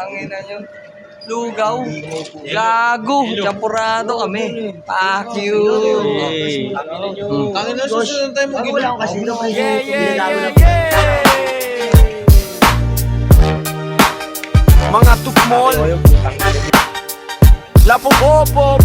Tangina nyo. Lugaw. Gago. Champurado kami. Fuck you. Tangin na susunod tayo mag Wala akong kasino kasi Yeah, yeah, yeah, yeah. Mga tukmol Lapopopop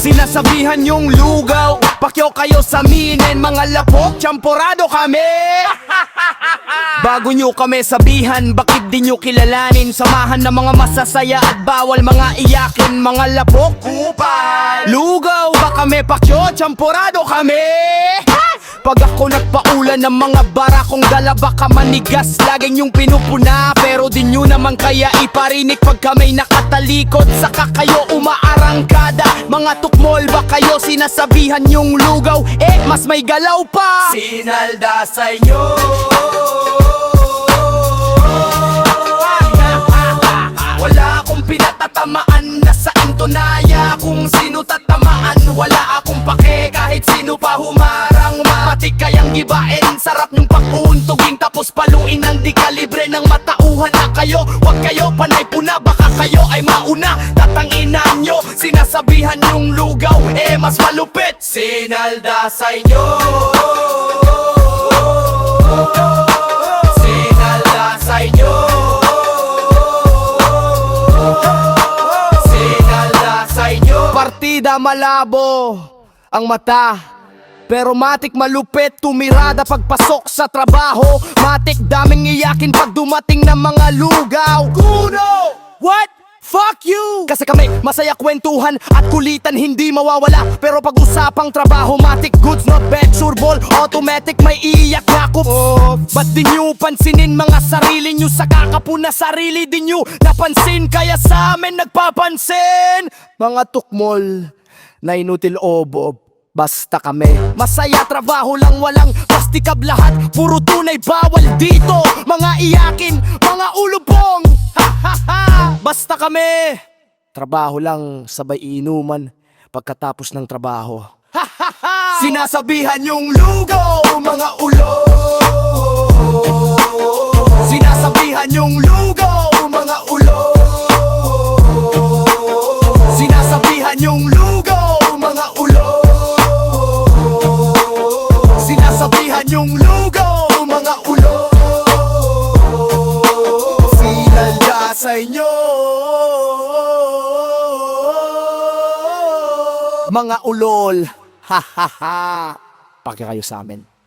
Sinasabihan yung lugaw Pakyo kayo sa minen Mga lapok, champorado kami Bago nyo kami sabihan Bakit di nyo kilalanin? Samahan ng mga masasaya At bawal mga iyakin Mga lapok, kupal Lugaw, ba kami? Pakyo, champorado kami pag ako nagpaula ng mga barakong dala baka manigas Laging yung pinupuna. Pero di nyo naman kaya iparinig Pag kami nakatalikod. Saka kayo umaarangkada. Mga tukmol ba kayo? Sinasabihan yung lugaw. Eh mas may galaw pa. Sinalda sa inyo Sarap yung pakuuntugin Tapos paluin ng di kalibre ng matauhan na kayo. Huwag kayo panay puna Baka kayo ay mauna. Tatanginan nyo Sinasabihan yung lugaw Eh mas malupit. Sinalda sa inyo. Sinalda sa inyo. Sinalda sa inyo. Partida malabo ang mata pero matik malupit tumirada pagpasok sa trabaho. Matik daming iyakin pag dumating ng mga lugaw. Kuno! What? Fuck you! Kasi kami masaya kwentuhan at kulitan hindi mawawala. Pero pag usapang trabaho matik goods not bad sure ball. Automatic may iyak yakop oh, Ba't di nyo pansinin mga sarili nyo? Sa kakapuna sarili din nyo. Napansin kaya sa amin nagpapansin. Mga tukmol na inutil obob Basta kami. Masaya trabaho lang walang plastikab lahat. Puro tunay bawal dito. Mga iyakin, mga ulubong. Ha, ha, ha. Basta kami. Trabaho lang sabay inuman Pagkatapos ng trabaho. Ha, ha, ha. Sinasabihan yung lugaw mga ulo. Sinasabihan yung lugaw mga ulo. Sinasabihan yung lugaw Yung lugaw mga ulo? Sinalda sa inyo Mga ulol. Ha ha ha. Pagka kayo sa amin